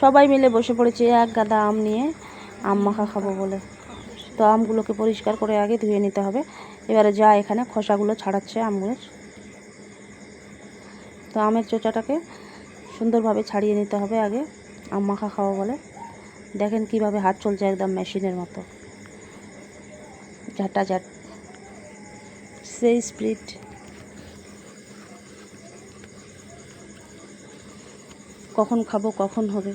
সবাই মিলে বসে পড়েছে এক গাদা আম নিয়ে, আম মাখা খাব বলে। তো আমগুলোকে পরিষ্কার করে আগে ধুয়ে নিতে হবে। এবারে যা এখানে খোসাগুলো ছাড়াচ্ছে আমগুলোর তো আমের চোচাটাকে সুন্দরভাবে ছাড়িয়ে নিতে হবে আগে, আম মাখা খাওয়া বলে। দেখেন কীভাবে হাত চলছে একদম মেশিনের মতো। ঝাঁটা ঝাট। সেই স্প্রিট কখন খাব, কখন হবে,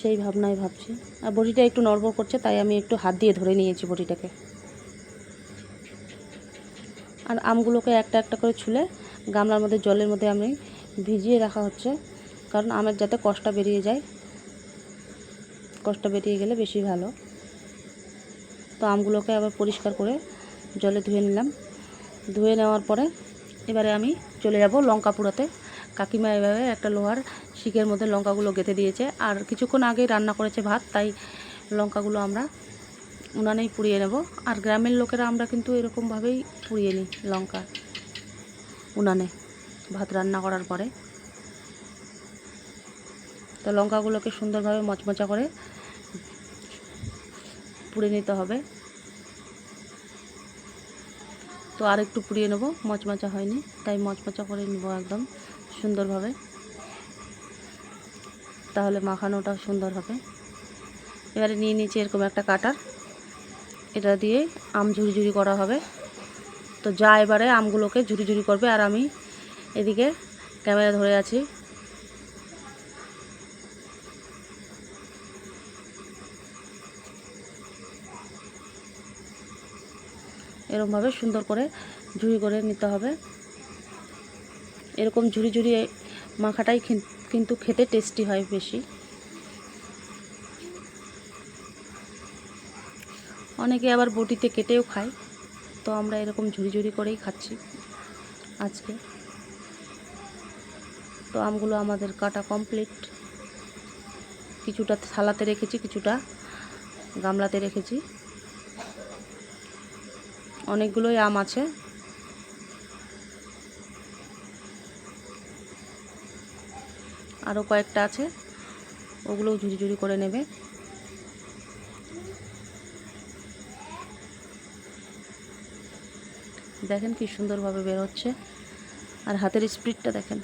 সেই ভাবনায় ভাবছি। আর বড়িটা একটু নড়বড় করছে, তাই আমি একটু হাত দিয়ে ধরে নিয়েছি বড়িটাকে। আর আমগুলোকে একটা একটা করে ছুলে গামলার মধ্যে, জলের মধ্যে আমি ভিজিয়ে রাখা হচ্ছে। কারণ আমের যাতে কষটা বেরিয়ে যায় কষটা বেরিয়ে গেলে বেশি ভালো। তো আমগুলোকে আবার পরিষ্কার করে জলে ধুয়ে নিলাম। ধুয়ে নেওয়ার পরে এবারে আমি চলে যাব লঙ্কা পুড়োতে কাকিমা এভাবে একটা লোহার শিকের মধ্যে লঙ্কাগুলো গেঁথে দিয়েছে। আর কিছুক্ষণ আগেই রান্না করেছে ভাত, তাই লঙ্কাগুলো আমরা উনানেই পুড়িয়ে নেব। আর গ্রামের লোকেরা আমরা কিন্তু এরকমভাবেই পুড়িয়ে নিই লঙ্কা উনানে ভাত রান্না করার পরে। তো লঙ্কাগুলোকে সুন্দরভাবে মচমচা করে পুড়ে নিতে হবে। তো আর একটু পুড়িয়ে নেব। মচমচা হয়নি, তাই মচমচা করে নেব একদম সুন্দরভাবে। তাহলে মাখানোটা সুন্দর হবে। এবারে নিয়ে নিয়েছি এরকম একটা কাটার। এটা দিয়ে আম ঝুরি করা হবে। তো যা এবারে আমগুলোকে ঝুরি ঝুরি করবে, আর আমি এদিকে ক্যামেরা ধরে আছি। এরকমভাবে সুন্দর করে ঝুড়ি করে নিতে হবে। এরকম ঝুড়ি ঝুরি মাখাটাই কিন্তু খেতে টেস্টি হয় বেশি। অনেকে আবার বটিতে কেটেও খায়, তো আমরা এরকম ঝুড়ি ঝুড়ি করেই খাচ্ছি আজকে। তো আমগুলো আমাদের কাটা কমপ্লিট কিছুটা থালাতে রেখেছি, কিছুটা গামলাতে রেখেছি। অনেকগুলোই আম আছে। আরও কয়েকটা আছে। ওগুলোও ঝুরি ঝুরি করে নেবে। দেখেন কি সুন্দরভাবে বের হচ্ছে। আর হাতের স্পিডটা দেখেন।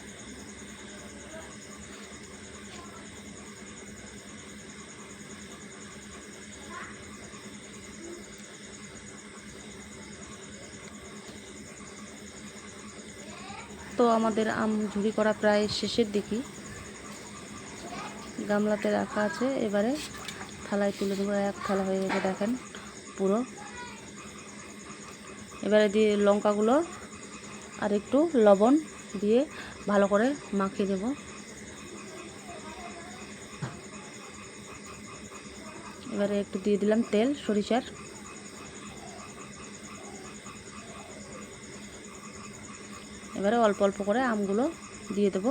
তো আমাদের আম ঝুড়ি করা প্রায় শেষের দিকে। গামলাতে রাখা আছে। এবারে থালায় তুলে দেবো। এক থালা হয়ে গেছে, দেখেন পুরো। এবারে দিয়ে লঙ্কাগুলো আর একটু লবণ দিয়ে ভালো করে মাখিয়ে দেব। এবারে একটু দিয়ে দিলাম তেল, সরিষার। এবারে অল্প অল্প করে আমগুলো দিয়ে দেবো।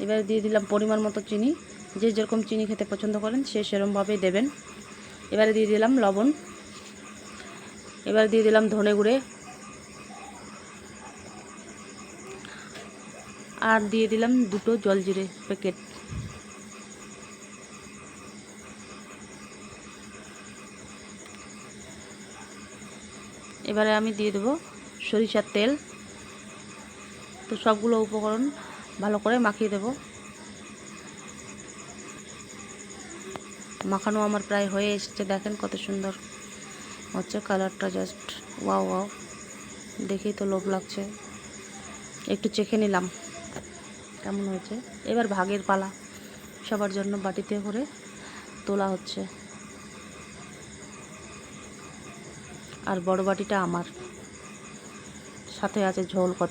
এবারে দিয়ে দিলাম পরিমাণ মতো চিনি। যে যেরকম চিনি খেতে পছন্দ করেন সে সেরকমভাবেই দেবেন। এবারে দিয়ে দিলাম লবণ। এবারে দিয়ে দিলাম ধনে গুঁড়ে। আর দিয়ে দিলাম দুটো জলজিরে প্যাকেট। এবারে আমি দিয়ে দেবো সরিষার তেল। তো সবগুলো উপকরণ ভালো করে মাখিয়ে দেব। মাখানো আমার প্রায় হয়ে এসেছে, দেখেন কত সুন্দর হচ্ছে কালারটা জাস্ট ওয়াও ওয়াও দেখেই তো লোভ লাগছে। একটু চেখে নিলাম কেমন হয়েছে। এবার ভাগের পালা সবার জন্য বাটিতে করে তোলা হচ্ছে। আর বড় বাটিটা আমার। সাথে আছে ঝোল কত